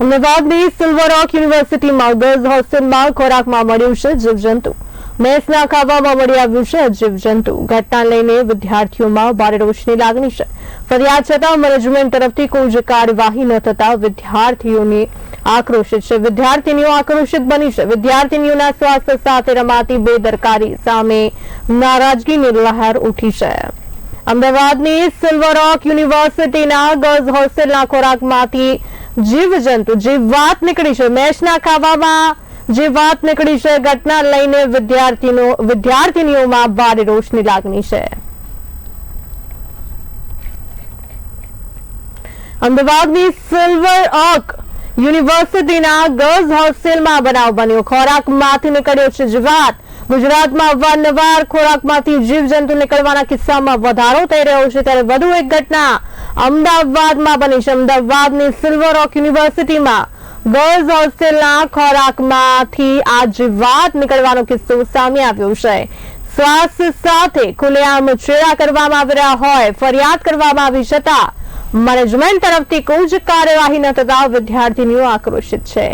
અમદાવાદની સિલ્વર રોક યુનિવર્સિટીમાં ગર્લ્સ હોસ્ટેલમાં ખોરાકમાં મળ્યું છે જીવજંતુ. મેસના ખાવામાં મળી આવ્યું છે જીવજંતુ. ઘટના લઈને વિદ્યાર્થીઓમાં ભારે રોષની લાગણી છે. ફરિયાદ છતાં મેનેજમેન્ટ તરફથી કોઈ જ કાર્યવાહી ન થતા વિદ્યાર્થીઓની આક્રોશિત છે. વિદ્યાર્થીનીઓ આક્રોશિત બની છે. વિદ્યાર્થીનીઓના સ્વાસ્થ્ય સાથે રમાતી બેદરકારી સામે નારાજગીની લહેર ઉઠી છે. અમદાવાદની સિલ્વર રોક યુનિવર્સિટીના ગર્લ્સ હોસ્ટેલના ખોરાકમાંથી જીવજંતુ જીવાત નીકળી છે મેચના ખાવામાં જીવાત નીકળી છે, ઘટના લઈને વિદ્યાર્થીનો, વિદ્યાર્થીનીઓમાં ભારે રોષની લાગણી છે. અમદાવાદની સિલ્વર ઓક યુનિવર્સિટીના ગર્લ્સ હોસ્ટેલમાં બનાવ બન્યો. ખોરાકમાંથી નીકળ્યો છે જીવાત. ગુજરાતમાં અવારનવાર ખોરાકમાંથી જીવજંતુ નીકળવાના કિસ્સામાં વધારો થઈ રહ્યો છે, ત્યારે વધુ એક ઘટના અમદાવાદમાં બની છે. અમદાવાદની સિલ્વર રોક યુનિવર્સિટીમાં ગર્લ્સ હોસ્ટેલના ખોરાકમાંથી આ જીવાત નીકળવાનો કિસ્સો સામે આવ્યો છે. સ્વાસ્થ્ય સાથે ખુલ્લેઆમ ચેડા કરવામાં આવી રહ્યા હોય, ફરિયાદ કરવામાં આવી છતાં મેનેજમેન્ટ તરફથી કોઈ જ કાર્યવાહી ન થતા વિદ્યાર્થીનીઓ આક્રોશિત છે.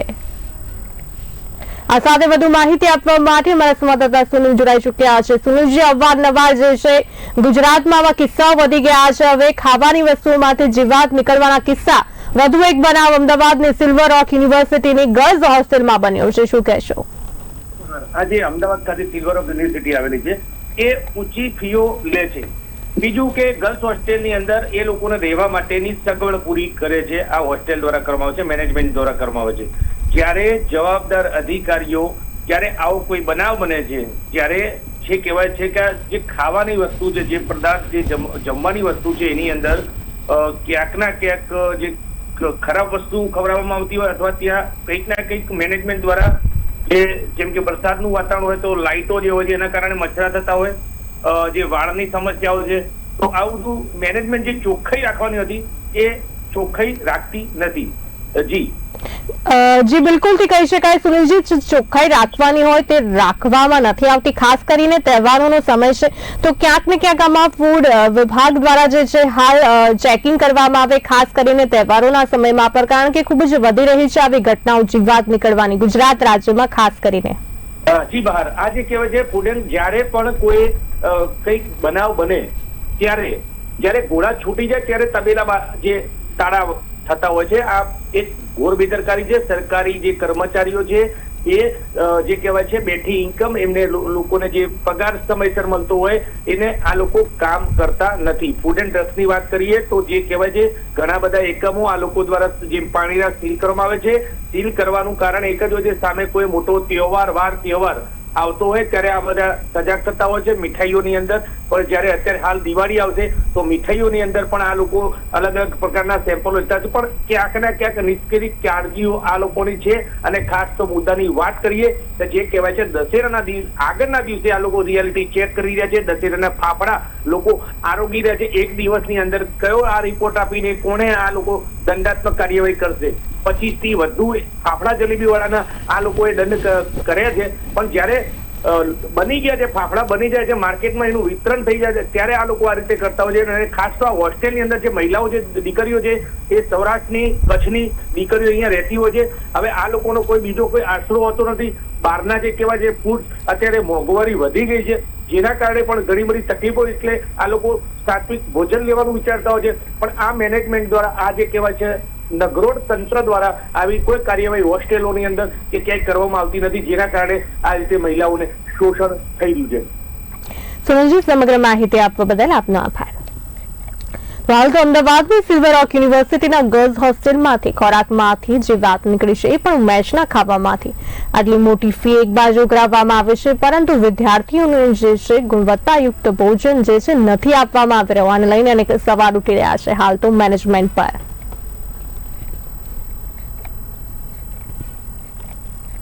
આ સાથે વધુ માહિતી આપવા માટે અમારા સંવાદદાતા સુનિલ જોડાઈ ચૂક્યા છે. સુનિલજી, અવારનવાર જે છે, ગુજરાતમાં આવા કિસ્સાઓ વધી ગયા છે. હવે ખાવાની વસ્તુઓમાંથી જીવાત નીકળવાના કિસ્સા, વધુ એક બનાવ અમદાવાદની સિલ્વર રોક યુનિવર્સિટીની ગર્લ્સ હોસ્ટેલમાં બન્યો છે. શું કહેશો? આજે અમદાવાદ ખાતે સિલ્વર ઓફ યુનિવર્સિટી આવેલી છે. એ ઊંચી ફીઓ લે છે. બીજું કે ગર્લ્સ હોસ્ટેલની અંદર એ લોકોને રહેવા માટેની સગવડ પૂરી કરે છે. આ હોસ્ટેલ દ્વારા કરવામાં આવે છે, મેનેજમેન્ટ દ્વારા કરવામાં આવે છે. જ્યારે જવાબદાર અધિકારીઓ, જ્યારે આવો કોઈ બનાવ બને છે, ત્યારે જે કહેવાય છે કે જે ખાવાની વસ્તુ છે, જે પદાર્થ જે જમવાની વસ્તુ છે, એની અંદર ક્યાંક ના ક્યાંક જે ખરાબ વસ્તુ ખવડાવવામાં આવતી હોય અથવા ત્યાં કંઈક ના કંઈક મેનેજમેન્ટ દ્વારા જે, જેમ કે વરસાદનું વાતાવરણ હોય તો લાઇટો જે હોય છે, એના કારણે મચ્છરા થતા હોય જે વાળની સમસ્યાઓ છે, તો આ બધું મેનેજમેન્ટ જે ચોખ્ખાઈ રાખવાની હતી, એ ચોખ્ખાઈ રાખતી નથી. અ, જી. બિલકુલથી કહી શકાય. સુનિલજી ચોખ્ખાઈ રાખવાની હોય તે રાખવામાં નથી આવતી. ખાસ કરીને તહેવારોનો સમય છે. તો ક્યાંક ને ક્યાંક આમાં ફૂડ વિભાગ દ્વારા જે છે હાલ ચેકિંગ કરવામાં આવે. ખાસ કરીને તહેવારોના સમયમાં પર કારણ કે ખૂબ જ વધી રહી છે આવી ઘટનાઓ જીવાત નીકળવાની ગુજરાત રાજ્યમાં ખાસ કરીને. જી બહાર. આજે કહેવાય છે ફૂડન જ્યારે પણ કોઈ કંઈક બનાવ બને ત્યારે જ્યારે ઘોડા છૂટી જાય ત્યારે તબેલા જે તાળા થતા હોય છે. આ એક ઘોર બેદરકારી છે. સરકારી જે કર્મચારીઓ છે, એ જે કહેવાય છે, બેઠી ઇન્કમ એમને લોકોને જે પગાર સમયસર મળતો હોય, એને આ લોકો કામ કરતા નથી. ફૂડ એન્ડ ડ્રગ્સની વાત કરીએ તો જે કહેવાય છે, ઘણા બધા એકમો આ લોકો દ્વારા જે પાણીના સીલ કરવામાં આવે છે, સીલ કરવાનું કારણ એક જ હોય છે, સામે કોઈ મોટો તહેવાર, વાર તહેવાર આવતો હોય ત્યારે આ બધા સજાગ થતા હોય છે મીઠાઈઓની અંદર. પણ જ્યારે અત્યારે હાલ દિવાળી આવશે તો મીઠાઈઓની અંદર પણ આ લોકો અલગ અલગ પ્રકારના સેમ્પલો લેતા છે. પણ ક્યાંક ના ક્યાંક નિષ્ક્રિય કાળજીઓ આ લોકોની છે. અને ખાસ તો મુદ્દાની વાત કરીએ તો જે કહેવાય છે દશેરાના દિવસ, આગળના દિવસે આ લોકો રિયાલિટી ચેક કરી રહ્યા છે. દશેરાના ફાફડા લોકો આરોગી રહ્યા છે. એક દિવસની અંદર કયો આ રિપોર્ટ આપીને કોણે આ લોકો દંડાત્મક કાર્યવાહી કરશે. પચીસથી વધુ ફાફડા જલેબી વાળાના આ લોકોએ દંડ કર્યા છે. પણ જ્યારે બની ગયા છે, ફાફડા બની જાય છે, માર્કેટમાં એનું વિતરણ થઈ જાય છે, ત્યારે આ લોકો આ રીતે કરતા હોય છે. અને ખાસ તો આ હોસ્ટેલની અંદર જે મહિલાઓ છે દીકરીઓ છે, એ સૌરાષ્ટ્રની કચ્છની દીકરીઓ અહીંયા રહેતી હોય છે. હવે આ લોકોનો કોઈ બીજો કોઈ આશરો હોતો નથી. બહારના જે કેવા જે ફૂડ અત્યારે મોંઘવારી વધી ગઈ છે. જેના કારણે પણ ઘણી બધી તકલીફો, એટલે આ લોકો સાત્વિક ભોજન લેવાનું વિચારતા હોય છે. પણ આ મેનેજમેન્ટ દ્વારા, આ જે કહેવાય છે નગરોડ તંત્ર દ્વારા આવી કોઈ કાર્યવાહી હોસ્ટેલોની અંદર કે ક્યાંય કરવામાં આવતી નથી, જેના કારણે આ રીતે મહિલાઓને શોષણ થઈ રહ્યું છે. સુનિલજી સમગ્ર માહિતી આપવા બદલ આપનો આભાર. હાલ તો અમદાવાદની સિલ્વર રોક યુનિવર્સિટીના ગર્લ્સ હોસ્ટેલમાંથી ખોરાકમાંથી જે વાત નીકળી છે એ પણ મેચના ખાવામાંથી. આટલી મોટી ફી એક બાજુ ઉઘરાવવામાં આવે છે, પરંતુ વિદ્યાર્થીઓને જે છે ગુણવત્તાયુક્ત ભોજન જે છે નથી આપવામાં આવી રહ્યું, આને લઈને અનેક સવાલ ઉઠી રહ્યા છે. હાલ તો મેનેજમેન્ટ પર.